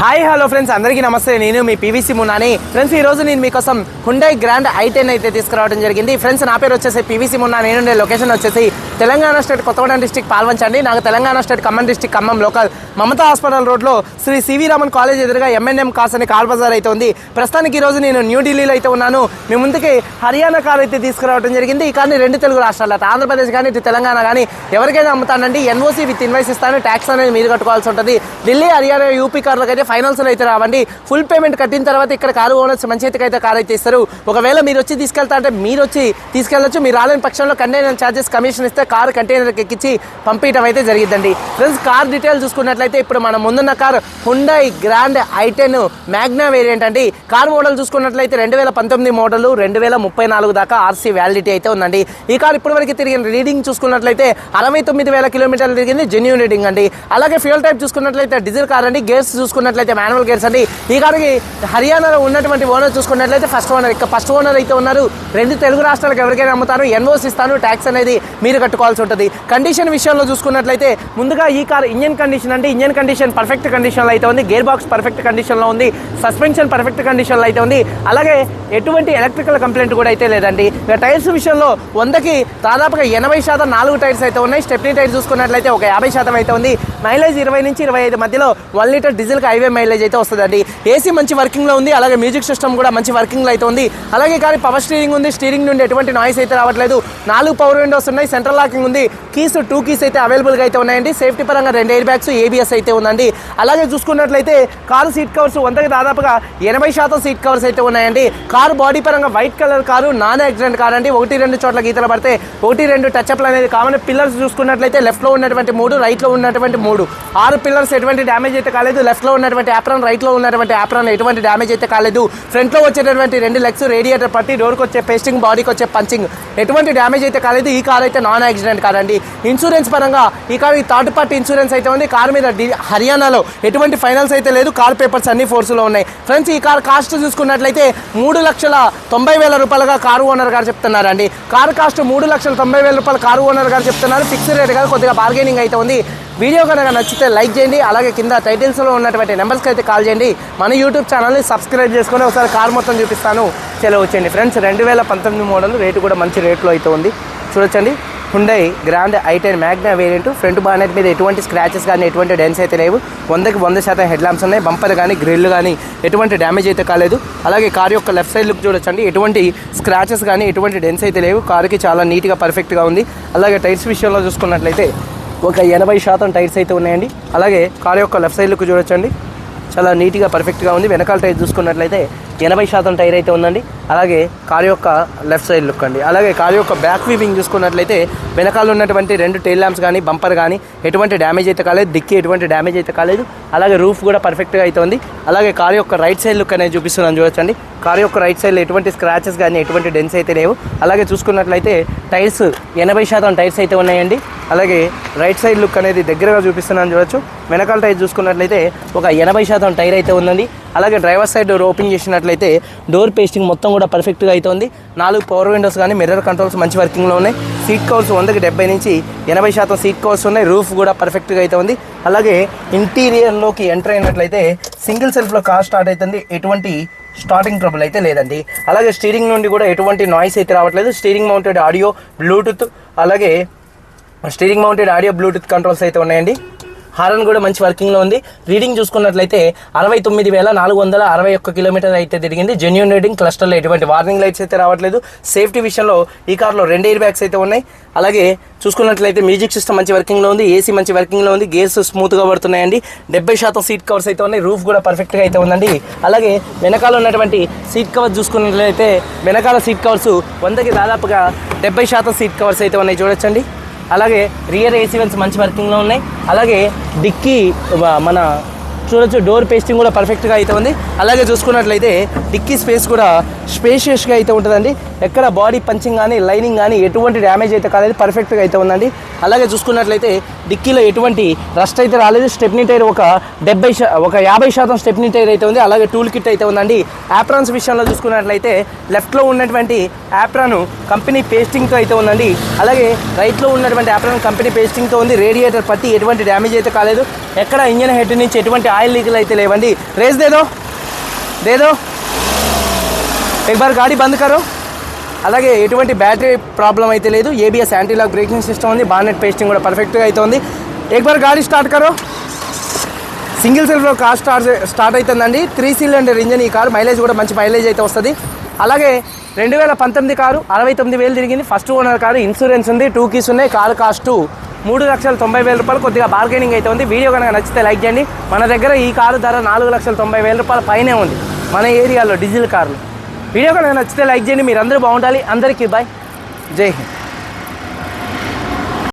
Hi hello friends. అందరికీ నమస్తే. నేను మీ పీవీసీ మున్నాని. ఫ్రెండ్స్ ఈ రోజు నేను మీకోసం హుండై గ్రాండ్ ఐ టెన్ అయితే తీసుకురావడం జరిగింది. ఫ్రెండ్స్ నా పేరు వచ్చేసి పీవీసీ మున్నా. నేను లొకేషన్ వచ్చేసి తెలంగాణ స్టేట్ కొత్తగూడెం డిస్టిక్ పాల్వంచండి. నాకు Telangana state Khammam district Khammam local Mamata hospital రోడ్లో శ్రీ సివి రామన్ కాలేజ్ ఎదురుగా ఎంఎన్ఎం కార్స్ అని కార్ బజార్ అయితే ఉంది. ప్రస్తుతానికి ఈ రోజు నేను న్యూఢిల్లీలో అయితే ఉన్నాను. మీ ముందుకి హర్యానా కార్ అయితే తీసుకురావడం జరిగింది. ఈ కార్ని రెండు తెలుగు రాష్ట్రాల ఆంధ్రప్రదేశ్ కానీ ఇటు తెలంగాణ కానీ ఎవరికైనా అమ్ముతానండి. ఎన్ఓసీ విత్ ఇన్వైస్ ఇస్తాను. ట్యాక్స్ అనేది మీరు కట్టుకోవాల్సి ఉంటుంది. ఢిల్లీ హర్యానా యూపీ కార్లకైతే ఫైనాన్స్లో అయితే రావండి. ఫుల్ పేమెంట్ కట్టిన తర్వాత ఇక్కడ కారు ఓనర్స్ మంచి అయితే కారు అయితే ఇస్తారు. ఒకవేళ మీరు వచ్చి తీసుకెళ్తా అంటే మీరు వచ్చి తీసుకెళ్ళచ్చు. మీరు రాలేని పక్షంలో కంటైనర్ ఛార్జెస్ కమిషన్ ఇస్తే కారు కంటైనర్కి ఎక్కించి పంపించడం అయితే జరిగిద్దండి. ఫ్రెండ్స్ కార్ డీటెయిల్ చూసుకున్నట్లయితే ఇప్పుడు మనం ముందున్న car Hyundai Grand i ten Magna variant అండి. కార్ మోడల్ చూసుకున్నట్లయితే రెండు వేల పంతొమ్మిది మోడల్ రెండు వేల ముప్పై నాలుగు దాకా ఆర్సీ వ్యాలిడిటీ అయితే ఉందండి. ఈ కార్ ఇప్పటివరకు తిరిగిన రీడింగ్ చూసుకున్నట్లయితే అరవై తొమ్మిది వేల కిలోమీటర్లు తిరిగింది జెన్యూన్ రీడింగ్ అండి. అలాగే ఫ్యూల్ టైప్ చూసుకున్నట్లయితే డీజిల్ కార్ అండి. గేర్స్ చూసుకున్నట్లయితే మాన్యువల్ గేర్స్ అండి. ఈ కాడికి హర్యానాలో ఉన్నటువంటి ఓనర్ చూసుకున్నట్లయితే ఫస్ట్ ఓనర్ ఇక ఫస్ట్ ఓనర్ అయితే ఉన్నారు. రెండు తెలుగు రాష్ట్రాలకు ఎవరికైనా అమ్ముతారు ఎన్ఓస్ ఇస్తాను ట్యాక్స్ అనేది మీరు కట్టుకోవాల్సి ఉంటుంది. కండిషన్ విషయంలో చూసుకున్నట్లయితే ముందుగా ఈ కార్ ఇంజన్ కండిషన్ అంటే ఇంజన్ కండిషన్ పర్ఫెక్ట్ కండిషన్లో అయితే ఉంది. గేర్ బాక్స్ పర్ఫెక్ట్ కండిషన్లో ఉంది. సస్పెన్షన్ పర్ఫెక్ట్ కండిషన్లో అయితే ఉంది. అలాగే ఎటువంటి ఎలక్ట్రికల్ కంప్లైంట్ కూడా అయితే లేదండి. ఇక టైర్స్ విషయంలో వందకి దాదాపుగా ఎనభై శాతం నాలుగు టైర్స్ అయితే ఉన్నాయి. స్టెప్నీ టైర్ చూసుకున్నట్లయితే ఒక యాభై శాతం అయితే ఉంది. మైలేజ్ ఇరవై నుంచి ఇరవై ఐదు మధ్యలో వన్ లీటర్ డీజిల్కి హైవే మైలేజ్ అయితే వస్తుందండి. ఏసీ మంచి వర్కింగ్లో ఉంది అలాగే మ్యూజిక్ సిస్టమ్ కూడా మంచి వర్కింగ్లో అయితే ఉంది. అలాగే కానీ పవర్ స్టీరింగ్ ఉంది స్టీరింగ్ నుండి ఎటువంటి నాయిస్ అయితే రావట్లేదు. నాలుగు పవర్ విండోస్ ఉన్నాయి సెంట్రల్ లాకింగ్ ఉంది. కీస్ టూ కీస్ అయితే అవైలబుల్గా అయితే ఉన్నాయండి. సేఫ్టీ పరంగా రెండు ఎయిర్ బ్యాగ్స్ ఏబిఎస్ అయితే ఉందండి. అలాగే చూసుకున్నట్లయితే కారు సీట్ కవర్స్ వందకి దాదాపుగా ఎనభై శాతం సీట్ కవర్స్ అయితే ఉన్నాయండి. కారు బాడీ పరంగా white colour car non accident car అండి. ఒకటి రెండు చోట్ల గీతలు పడితే ఒకటి రెండు టచ్అప్లు అనేది కామన్. పిల్లర్స్ చూసుకున్నట్లయితే లెఫ్ట్లో ఉన్నటువంటి మూడు రైట్లో ఉన్నటువంటి మూడు. ఆరు పిల్లర్స్ ఎటువంటి డ్యామేజ్ అయితే కాలేదు. లెఫ్ట్లో ఉన్నటువంటి యాప్రాన్ రైట్లో ఉన్నటువంటి యాప్రాన్ ఎటువంటి డ్యామేజ్ అయితే కాలేదు. ఫ్రంట్లో వచ్చేటటువంటి రెండు లెగ్స్ రేడియేటర్ పట్టి డోర్కి వచ్చే పేస్టింగ్ బాడీకి వచ్చే పంచింగ్ ఎటువంటి డ్యామేజ్ అయితే కాలేదు. ఈ కార్ అయితే నాన్ యాక్సిడెంట్ కాదండి. ఇన్సూరెన్స్ పరంగా ఈ కార్ థర్డ్ పార్టీ ఇన్సూరెన్స్ అయితే ఉంది. కార్ మీద హర్యానాలో ఎటువంటి ఫైనాన్స్ అయితే లేదు. కార్ పేపర్స్ అన్ని ఫోర్స్లో ఉన్నాయి. ఫ్రెండ్స్ ఈ కార్ కాస్ట్ చూసుకున్నట్లయితే మూడు లక్షల తొంభై వేల రూపాయలుగా కారు ఓనర్ గారు చెప్తున్నారండి. కార్ కాస్ట్ మూడు లక్షల తొంభై వేల రూపాయలు కారు ఓనర్ గారు చెప్తున్నారు. ఫిక్స్డ్ రేట్ కాదు కొద్దిగా బార్గెనింగ్ అయితే ఉంది. వీడియో కనుక నచ్చితే లైక్ చేయండి అలాగే కింద టైటిల్స్లో ఉన్నటువంటి నెంబర్స్కి అయితే కాల్ చేయండి. మన యూట్యూబ్ ఛానల్ని సబ్స్క్రైబ్ చేసుకొని ఒకసారి కార్ మొత్తం చూపిస్తాను. చలో వచ్చేయండి. ఫ్రెండ్స్ రెండు వేల పంతొమ్మిది మోడల్ రేటు కూడా మంచి రేట్లో అయితే ఉంది. చూడొచ్చండి. Hyundai Grand i ten Magna variant front bonnet మీద ఎటువంటి స్క్రాచెస్ కానీ ఎటువంటి డెన్స్ అయితే లేవు. వందకి వంద శాతం హెడ్ ల్యాంప్స్ ఉన్నాయి. బంపర్ కానీ గ్రిల్ కానీ ఎటువంటి డ్యామేజ్ అయితే కాలేదు. అలాగే కార్ యొక్క లెఫ్ట్ సైడ్ లుక్ చూడొచ్చండి. ఎటువంటి స్క్రాచెస్ కానీ ఎటువంటి డెన్స్ అయితే లేవు. కార్కి చాలా నీట్గా పర్ఫెక్ట్గా ఉంది. అలాగే టైర్స్ విషయంలో చూసుకున్నట్లయితే ఒక ఎనభై శాతం టైర్స్ అయితే ఉన్నాయండి. అలాగే కార్ యొక్క లెఫ్ట్ సైడ్ లుక్ చూడొచ్చండి. చాలా నీట్గా పర్ఫెక్ట్గా ఉంది. వెనకాల టైర్ చూసుకున్నట్లయితే ఎనభై శాతం టైర్ అయితే ఉందండి. అలాగే కార్ యొక్క లెఫ్ట్ సైడ్ లుక్ అండి. అలాగే కార్ యొక్క బ్యాక్ వీవింగ్ చూసుకున్నట్లయితే వెనకాల ఉన్నటువంటి రెండు టైల్ ల్యాంప్స్ కానీ బంపర్ కానీ ఎటువంటి డ్యామేజ్ అయితే కాలేదు. దిక్కి ఎటువంటి డ్యామేజ్ అయితే కాలేదు. అలాగే రూఫ్ కూడా పర్ఫెక్ట్గా అయితే ఉంది. అలాగే కార్ యొక్క రైట్ సైడ్ లుక్ అనేది చూపిస్తున్నాను చూడొచ్చండి. కార్ యొక్క రైట్ సైడ్లో ఎటువంటి స్క్రాచెస్ కానీ ఎటువంటి డెన్స్ అయితే లేవు. అలాగే చూసుకున్నట్లయితే టైర్స్ ఎనభై శాతం టైర్స్ అయితే ఉన్నాయండి. అలాగే రైట్ సైడ్ లుక్ అనేది దగ్గరగా చూపిస్తున్నాను చూడొచ్చు. వెనకాల టైర్ చూసుకున్నట్లయితే ఒక ఎనభై శాతం టైర్ అయితే ఉందండి. అలాగే డ్రైవర్ సైడ్ డోర్ ఓపెన్ చేసినట్లయితే డోర్ పేస్టింగ్ మొత్తం కూడా పర్ఫెక్ట్గా అయితే ఉంది. నాలుగు పవర్ విండోస్ కానీ మిర్రర్ కంట్రోల్స్ మంచి వర్కింగ్లో ఉన్నాయి. సీట్ కవర్స్ వందకి డెబ్బై నుంచి ఎనభై శాతం సీట్ కవర్స్ ఉన్నాయి. రూఫ్ కూడా పర్ఫెక్ట్గా అయితే ఉంది. అలాగే ఇంటీరియర్లోకి ఎంటర్ అయినట్లయితే సింగిల్ సెల్ఫ్లో కార్ స్టార్ట్ అవుతుంది. ఎటువంటి స్టార్టింగ్ ట్రబుల్ అయితే లేదండి. అలాగే స్టీరింగ్ నుండి కూడా ఎటువంటి నాయిస్ అయితే రావట్లేదు. స్టీరింగ్ మౌంటెడ్ ఆడియో బ్లూటూత్ అలాగే steering mounted audio Bluetooth controls అయితే ఉన్నాయండి. హారన్ కూడా మంచి వర్కింగ్లో ఉంది. రీడింగ్ చూసుకున్నట్లయితే అరవై తొమ్మిది వేల నాలుగు వందల అరవై ఒక్క కిలోమీటర్ అయితే తిరిగింది. జెన్యున్ రీడింగ్ క్లస్టర్లో ఎటువంటి వార్నింగ్ లైట్స్ అయితే రావట్లేదు. సేఫ్టీ విషయంలో ఈ కార్లో రెండు ఎయిర్ బ్యాగ్స్ అయితే ఉన్నాయి. అలాగే చూసుకున్నట్లయితే మ్యూజిక్ సిస్టమ్ మంచి వర్కింగ్లో ఉంది. ఏసీ మంచి వర్కింగ్లో ఉంది. గేర్స్ స్మూత్గా పడుతున్నాయండి. డెబ్బై శాతం సీట్ కవర్స్ అయితే ఉన్నాయి. రూఫ్ కూడా పర్ఫెక్ట్గా అయితే ఉందండి. అలాగే వెనకాల ఉన్నటువంటి సీట్ కవర్ చూసుకున్నట్లయితే వెనకాల సీట్ కవర్స్ వందకి దాదాపుగా డెబ్బై శాతం సీట్ కవర్స్ అయితే ఉన్నాయి. చూడొచ్చండి. అలాగే రియర్ ఏసీ వెన్స్ మంచి వర్కింగ్లో ఉన్నాయి. అలాగే డిక్కీ మన చూడొచ్చు. డోర్ పేస్టింగ్ కూడా పర్ఫెక్ట్గా అయితే ఉంది. అలాగే చూసుకున్నట్లయితే డిక్కీ స్పేస్ కూడా స్పేషియస్గా అయితే ఉంటుందండి. ఎక్కడ బాడీ పంచింగ్ కానీ లైనింగ్ కానీ ఎటువంటి డ్యామేజ్ అయితే కాలేదు. పర్ఫెక్ట్గా అయితే ఉందండి. అలాగే చూసుకున్నట్లయితే డిక్కీలో ఎటువంటి రస్ట్ అయితే రాలేదు. స్టెప్నీ టైర్ ఒక డెబ్బై ఒక యాభై శాతం స్టెప్నీ టైర్ అయితే ఉంది. అలాగే టూల్ కిట్ అయితే ఉందండి. యాప్రాన్స్ విషయంలో చూసుకున్నట్లయితే లెఫ్ట్లో ఉన్నటువంటి యాప్రాన్ కంపెనీ పేస్టింగ్తో అయితే ఉందండి. అలాగే రైట్లో ఉన్నటువంటి యాప్రాన్ కంపెనీ పేస్టింగ్తో ఉంది. రేడియేటర్ పట్టి ఎటువంటి డ్యామేజ్ అయితే కాలేదు. ఎక్కడ ఇంజన్ హెడ్ నుంచి ఎటువంటి ఆయిల్ లీకులు అయితే లేవండి రేస్ దేదో దేదో एक बार गाड़ी बंद करो అలాగే ఎటువంటి బ్యాటరీ ప్రాబ్లం అయితే లేదు ABS anti lock braking system ఉంది బానెట్ పేస్టింగ్ కూడా పర్ఫెక్ట్గా అయితే ఉంది ఎక్ బార్ గాడి స్టార్ట్ కరో సింగిల్ సెల్ఫ్లో కార్ స్టార్ట్ స్టార్ట్ అవుతుందండి త్రీ సిలిండర్ ఇంజన్ ఈ కారు మైలేజ్ కూడా మంచి మైలేజ్ అయితే వస్తుంది అలాగే రెండు వేల పంతొమ్మిది కారు అరవై తొమ్మిది వేలు తిరిగింది ఫస్ట్ ఓనర్ కారు ఇన్సూరెన్స్ ఉంది టూ కీస్ ఉన్నాయి కారు కాస్ట్ మూడు లక్షల తొంభై వేల రూపాయలు కొద్దిగా బార్గెనింగ్ అయితే ఉంది. వీడియో కనుక నచ్చితే లైక్ చేయండి. మన దగ్గర ఈ కారు ధర నాలుగు లక్షల తొంభై వేల రూపాయల పైనే ఉంది. మన ఏరియాలో డీజిల్ కార్లు వీడియో కనుక నచ్చితే లైక్ చేయండి. మీరు అందరూ బాగుండాలి. అందరికీ బాయ్ జై హింద్.